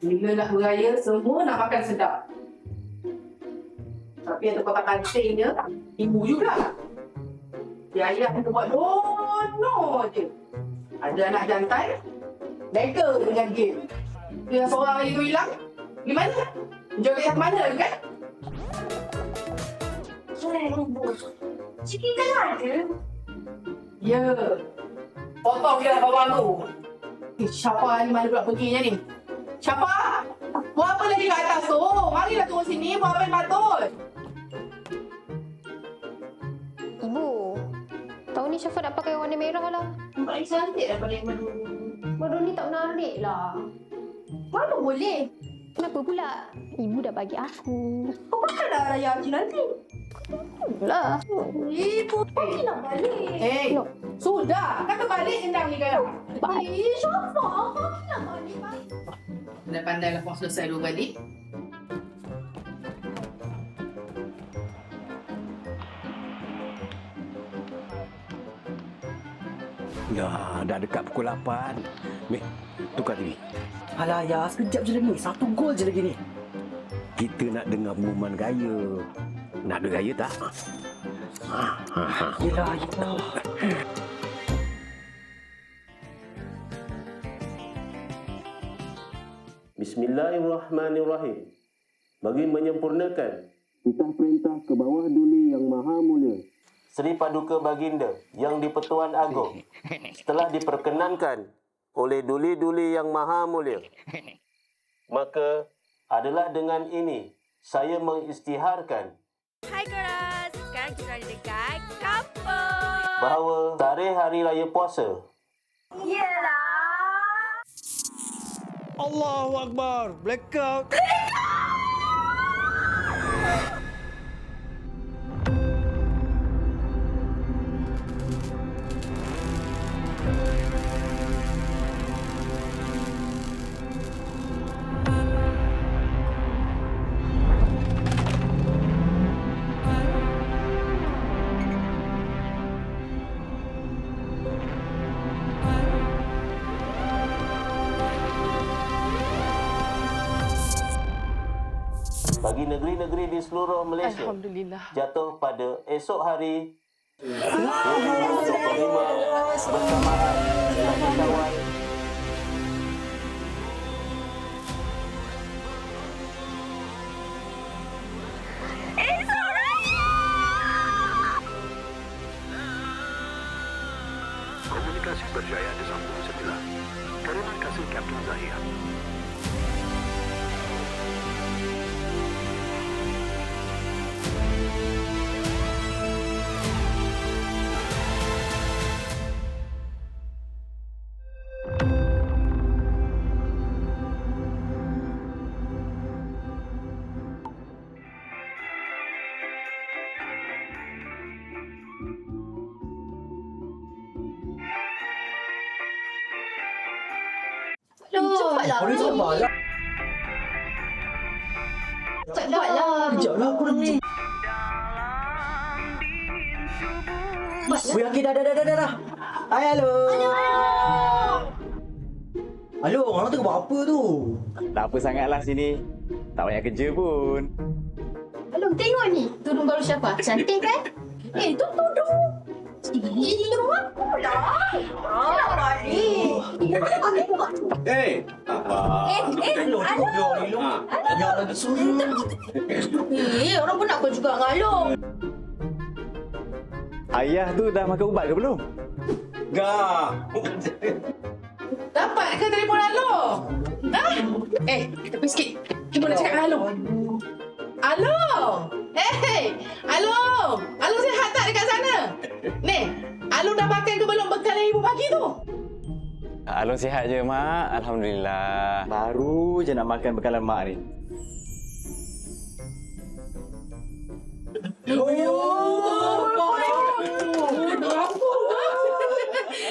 Bila nak beraya, semua nak makan sedap. Tapi yang kantin je, ibu juga. Dia ayah kita buat dono je. Ada anak jantai, lega dengan game. Dia seorang lagi tu hilang, di mana? Joget yang mana kan? Eh, ibu. Cikgu kan ada? Ya. Potong dia bawang tu. Eh, Syafa ni mana pula perginya ni? Syafa! Buat apa lagi kat atas tu? Marilah turun sini, buat apa yang patut? Ibu, tahun ni Syafa nak pakai warna merah lah. Nampak lagi cantik daripada yang baru. Baru ni tak menarik lah. Mana boleh? Kenapa pula? Ibu dah bagi aku. Kau pakai dah raya haji nanti. Lah. Ibu, pergi nak balik. Eh, Look. sudah. Kata balik endang ni kan? Eh, Syafa, pergi nak balik. Dah pandai lah kau selesai dua balik. Ya, dah dekat pukul 8. Meh, tukar TV. Alah ya, sekejap je lagi. Satu gol je lagi ni. Kita nak dengar pengumuman gaya. Nak ada gaya tak? Ha, ha, ha. Yelah, yelah. Bismillahirrahmanirrahim. Bagi menyempurnakan titah perintah ke bawah duli yang maha mulia. Seri Paduka Baginda yang di-Pertuan Agong setelah diperkenankan oleh duli-duli yang maha mulia. Maka adalah dengan ini saya mengisytiharkan Hai korang, sekarang kita ada dekat kampung. bahawa tarikh Hari Raya Puasa Yelah. Allahu Akbar. Blackout. negeri-negeri di seluruh Malaysia Alhamdulillah. jatuh pada esok hari 25 bersamaan dengan Syawal Komunikasi berjaya disambung setelah Terima kasih Kapten Zahir. Loh, cepatlah. Boleh sabar lah. Cepatlah. Kejap lah, aku ni. Weh, okey, dah, dah, dah, dah, dah, dah. Hai, halo. Halo, orang tengah buat apa tu? Tak apa sangatlah sini. Tak banyak kerja pun. Alung, tengok ni. Tudung baru siapa? Cantik kan? Eh, tu tudung. Ih, tudung aku lah. Ah, balik. Eh, eh, Hello, Alung. hello, hello. Ya, lagi suruh. Eh, orang pun nak kau juga dengan. Ayah tu dah makan ubat ke belum? Gah. Dapat ke telefon Along? Ha? Eh, tepi sikit. Cuba nak cakap dengan Along. Along! Hey! Along! Along sihat tak dekat sana? Ni, Along dah makan ke belum bekal yang ibu bagi tu? Alung sihat je, Mak. Alhamdulillah. Baru je nak makan bekalan Mak ni.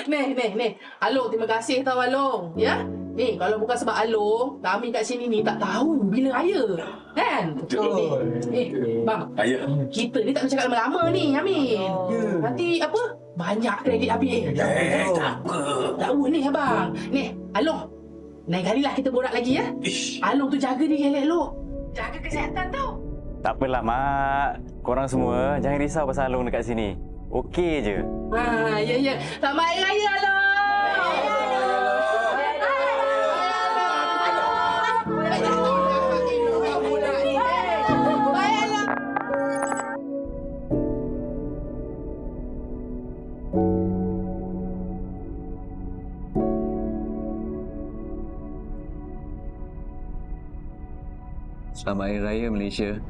Ni, ni, ni. Along, terima kasih tau Along. Ya? Ni, kalau bukan sebab Along, kami kat sini ni tak tahu bila raya. Kan? Betul. Eh, bang. Ayah. Kita ni tak boleh cakap lama-lama ni, Amin. Nanti apa? Banyak kredit habis. Eh, tak apa. Tak boleh abang. Ni, Along. Lain kali lah kita borak lagi ya. Along tu jaga diri elok-elok. Jaga kesihatan tau. Tak apalah, Mak. Korang semua jangan risau pasal Along dekat sini. Okey je. Ha, ya ya. Selamat Hari Raya Along. Selamat Hari Raya Malaysia.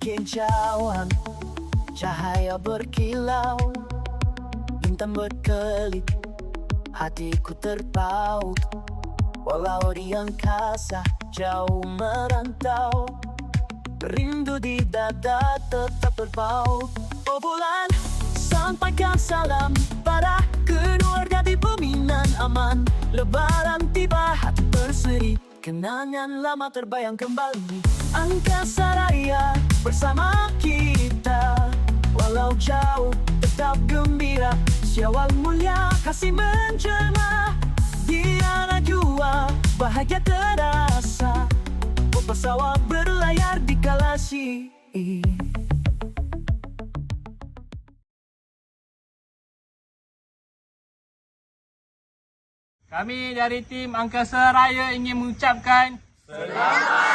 Bikin Cahaya berkilau Bintang berkelip Hatiku terpaut Walau di angkasa Jauh merantau. Rindu di dada tetap berpaut Oh bulan Sampaikan salam. Pada keluarga di bumi nan aman. Lebaran tiba hati berseri. Kenangan lama terbayang kembali. Angkasa raya bersama kita. Walau jauh tetap gembira. Syawal mulia kasih menjelma Di anak jua bahagia terasa. Pesawat berlayar di kalasi. Kami dari tim Angkasa Raya ingin mengucapkan Selamat